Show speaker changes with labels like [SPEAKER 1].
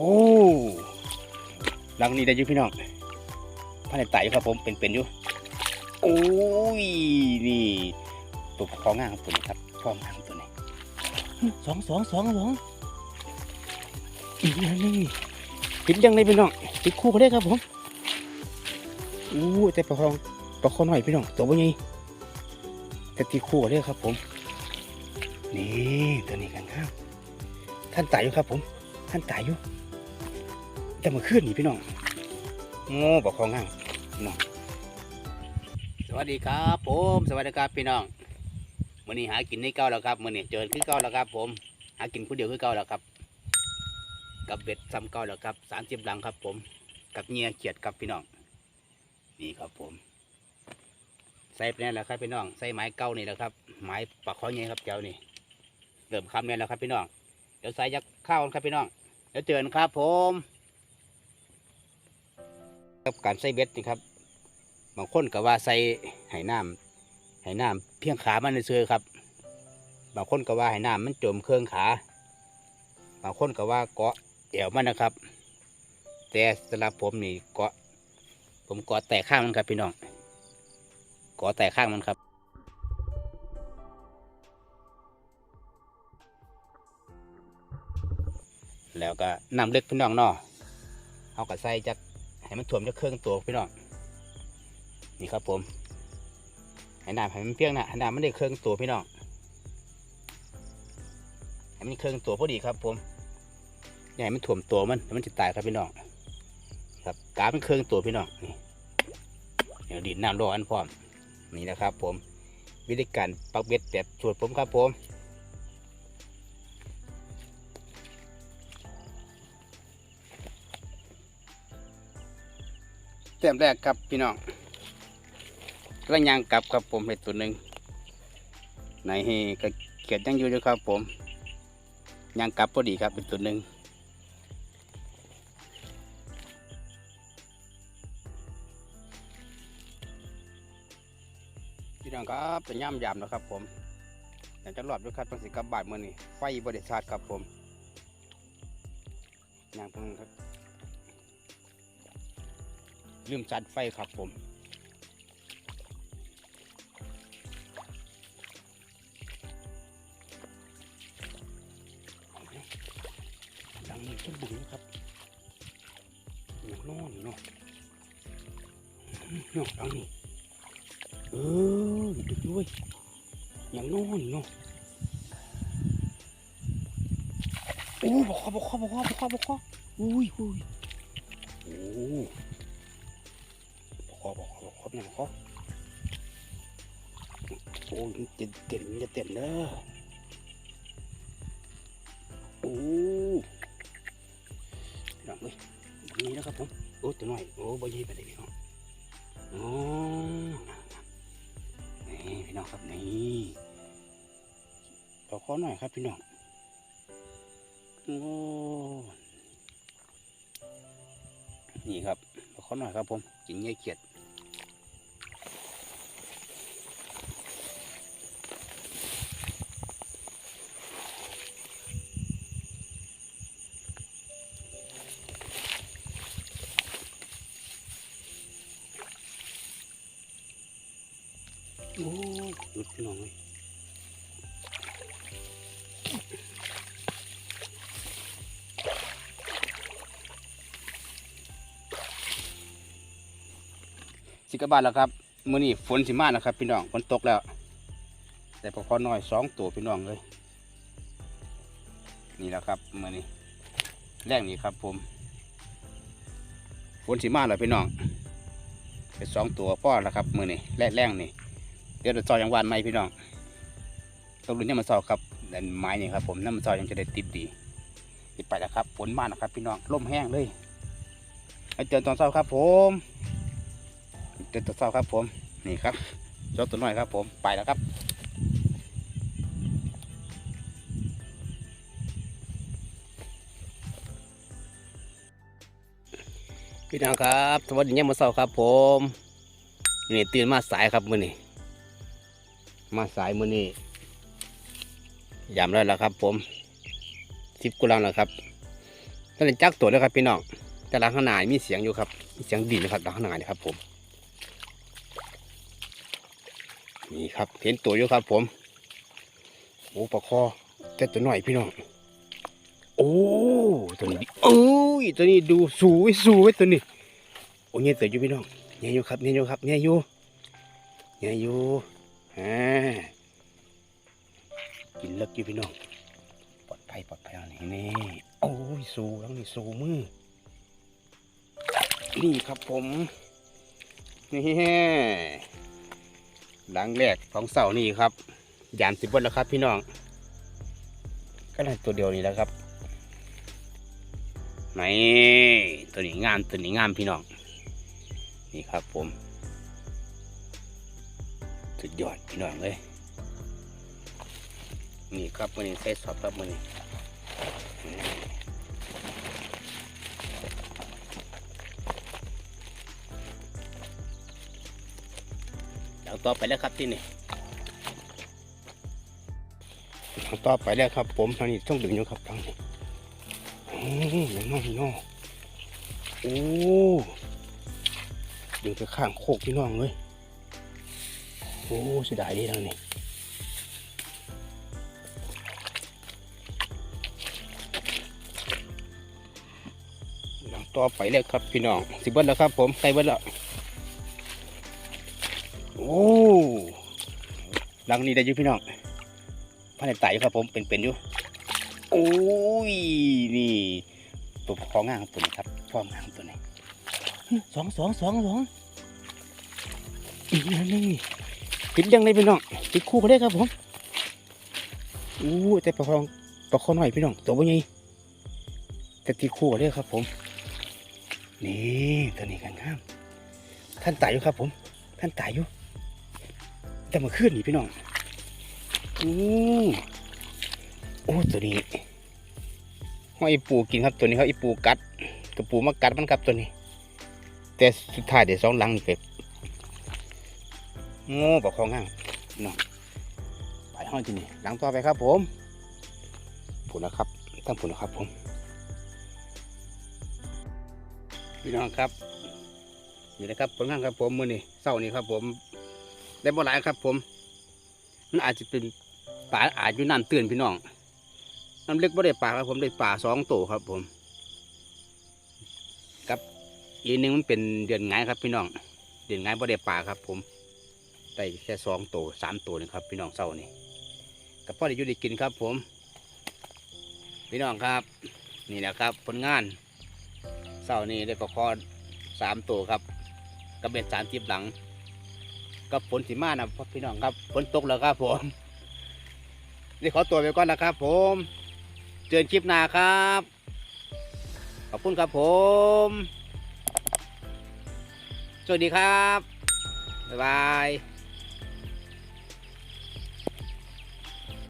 [SPEAKER 1] อ้ลังนี้ได้ยู่พี่น้องพันในไต่ครับผมเป็นๆอยู่โอ้ยนี่ตัวคองง่างตัวนี้ครับคองง่างตัวนี้สองสองสองสองอีกอย่างนึงนี่ติดยังไงพี่น้องติดคู่เขาได้ครับผมอู้แต่ประคองประคองหน่อยพี่น้องตัวบ่ใหญ่แต่ติดคู่เขาได้ครับผม นี่ตัวนี้กันครับท่านตายอยู่ครับผมท่านตายอยู่ แต่เมาขึ้นนี่พี่น้องโง่บอกของง่างพี่น้องสวัสดีครับผมสวัสดีครับพี่น้องมื้อนี้หากินในเก่าแล้วครับมื้อนี้เจอคือเก่าแล้วครับ ผม หากินผู้เดียวคือเก่าแล้วครับ กับเบ็ดซ้ำเก่าแล้วครับสามสิบหลังครับ ผม กับเงียเขียดครับพี่น้อง นี่ครับผม ใส่ไปนี่แหละครับพี่น้องใส่ไม้เก่านี่แหละครับไม้ปักข้อเงี้ยครับเจ้านี่เริ่มคำเนี่ยแล้วครับพี่น้องเดี๋ยวใส่ยักข้าวครับพี่น้องเดี๋ยวเจอกันครับผมับการใส่เบ็ดนี่ครับบางคนก็ว่าใส่ไหน้ำไหน้ำเพียงขามันเชือๆครับ บางคนก็ว่าไหน้ำมันจมเครื่องขา บางคนก็ว่าเกาะเอวมันนะครับ แต่สำหรับผมนี่เกาะผมเกาะแต่ข้างมันครับพี่น้องเก่อแต่ข้างมันครับแล้วก็น้ำเล็กพี่น้องเนาะเอากระใส่จัก ให้มันถ่วมจักเครื่องตัวพี่น้องนี่ครับผมให้น้ำให้มันเพียงนะให้น้ำมันได้เครื่องตัวพี่น้องให้มันเครื่องตัวพอดีครับผมอย่าให้มันถ่วมตัวมันเดี๋ยวมันจะตายครับพี่น้องครับกาเป็นเครื่องตัวพี่น้องนี่เดี๋ยวดีดน้ำร้อนพร้อมนี่นะครับผมวิธีการปักเบ็ดแบบสูตรผมครับผม เต็มแรกครับพี่น้องกระยางกลับครับผมเห็ดตัวหนึ่งในเฮก็เกียดยังอยู่ด้วยครับผมยางกลับพอดีครับเป็นตัวหนึ่งพี่น้องครับเป็นย่ำยำนะครับผมอยากจะรอบด้วยครับต้องสิกับบาทมือนี่ไฟบริษัทครับผมย่างตรงนั้ครับ ลืมจัดไฟครับผมดังนี้ต้นบุ๋งครับอย่างนอนเนาะเนาะดังนี้เออดึกด้วยอย่างน่นเนาะโอ้บอกข้อบอกข้อบอกข้อบอกข้อบอกข้ออุ้ยอุ้ยโอ้ อกข้อบอกขอบอกข้อเนี่ยบอกข้อโอ้ยจะเต็มจะเต็มเด้อโอ้หลังเลยแบบนี้นะครับผมโอ้ตัวหน้อยโอ้ใบยี่ไปเลยพี่น้องโอ๋อนี่พี่น้องครับนี่ขอขอหน่อยครับพี่น้องโอ้นี่ครับขอขอหน่อยครับผมกินเงี้ยเขียด พี่น้องเลยสิกบาดแล้วครับมื้อนี้ฝนสิมาแล้วครับ พี่น้องฝนตกแล้ว แต่พอขอน้อยสองตัวพี่น้องเลย นี่แหละครับมื้อนี้แรกนี้ครับผมฝนสิมาแล้วพี่น้องเป็นสองตัวพ่อแล้วครับมื้อนี้แรกแรกนี่ เดี๋ยวเราซอยยังวานไหมพี่น้องต้องรุ่นนี้มาซอยครับดันไม้นี่ครับผมน้ำมันซอยยังจะได้ติดดีติดไปแล้วครับฝนมากนะครับ พี่น้องล่มแห้งเลยให้เจอตอนเช้าครับ ผมเจอตอนเช้าครับ ผมนี่ครับจอตัวหน้อยครับ ผมไปแล้วครับพี่น้องครับสวัสดียังมาเช้าครับ ผมนี่ตื่นมาสายครับมื้อนี้ มาสายมือนี้ยามแล้วล่ะครับ ผมสิบกุลังแล้วครับตอนนี้จักตัวแล้วครับพี่น้องแต่หลังข้างหน้ามีเสียงอยู่ครับมีเสียงดินนะครับหลังข้างหน้านี่ครับ ผมนี่ครับเห็นตัวอยู่ครับ ผมโอ้ปลาคอแต่ตัวหน่อยพี่น้องโอ้ตัวนี้โอ้ยตัวนี้ดูสูงสูงตัวนี้โอ้เนี่ยตัวอยู่พี่น้องเนี่ยอยู่ครับเนี่ยอยู่ครับเนี่ยอยู่เนี่ยอยู่ กินเลิกอยู่พี่น้องปลอดภัยปลอดภัยนี่นี่โอ้ยสูแล้วนี่สูมือนี่ครับผมนี่หลังแรกของเสานี่ครับยานสิบบนแล้วครับพี่น้องก็ได้ตัวเดียวนี่แล้วครับนี่ตัวนี้งามตัวนี้งามพี่น้อง นี่ครับผม สุดยอดพี่น้องเลยนี่ครับมันนี้ใส่สอบครับมันนี้เดี๋ยวต่อไปแล้วครับที่นี่ต่อไปแล้วครับ ผมทางนี้ต้องดึงอยู่ครับทางนี้โอ้ยน้องน้องโอ้ดึงไปข้างโคกพี่น้องเลย โอ้เสียดายดีทางนี้ต่อไปเลยครับพี่น้อง สิเบิ้ลแล้วครับผมใกล้เบิ้ลแล้วโอ้หลังนี้ได้อยู่พี่น้องพันในไตอยู่ครับผมเป็นเป็นๆอยู่โอ้ยนี่ตัวของงามครับตัวนี้ครับฟอร์มงามตัวนี้สองสองสองสองอีกนิดนึงนี่ ติดยังเลยพี่น้องติดคู่กันเลยครับผมโอ้แต่ประคองประคองหน่อยพี่น้องตัวบ่ใหญ่แต่ติดคู่กันเลยครับ ผม นี่ตัวนี้กันครับท่านตายอยู่ครับ ผม ท่านตายอยู่แต่มาขึ้นนี่พี่น้องอู้โอ้ตัวนี้ห้อยปูกินครับตัวนี้เขาอีปูกัดกับปูมากัดมันครับตัวนี้ แต่สุดท้ายเดี๋ยวสองหลังนี่เป็ด โง่บอกของง่างพี่น้องไปห้องที่นี่หลังต่อไปครับผมผุนนะครับตั้งผุนนะครับผม พี่น้องครับนี่นะครับผลงานครับผมมือนี่เศร้านี่ครับ ผมได้บ่หลายครับ ผมมันอาจจะเป็นป่าอาจอยู่น้ำตื่นพี่น้องน้ำเล็กบ่ได้ป่าครับ ผมได้ป่าสองตัวครับ ผมกับอีกหนึงมันเป็นเดือนไงายครับพี่น้อง เดือนไงายบ่ได้ป่าครับ ผม ได้แค่สองตัวสามตัวนี่ครับ พี่น้องเศร้านี่กับพ่อได้ยู่ได้กินครับ ผม พี่น้องครับ นี่แหละครับ ผลงานเสาร์นี้ได้ประคอสามตัวครับกระเบ็ดสามทิบหลังกับฝนสีมานะพี่น้องครับฝนตกแล้วครับ ผมนี่ขอตัวไปก่อนนะครับ ผมเจอกันคลิปหน้าครับ ขอบคุณครับผมสวัสดีครับ บ๊ายบาย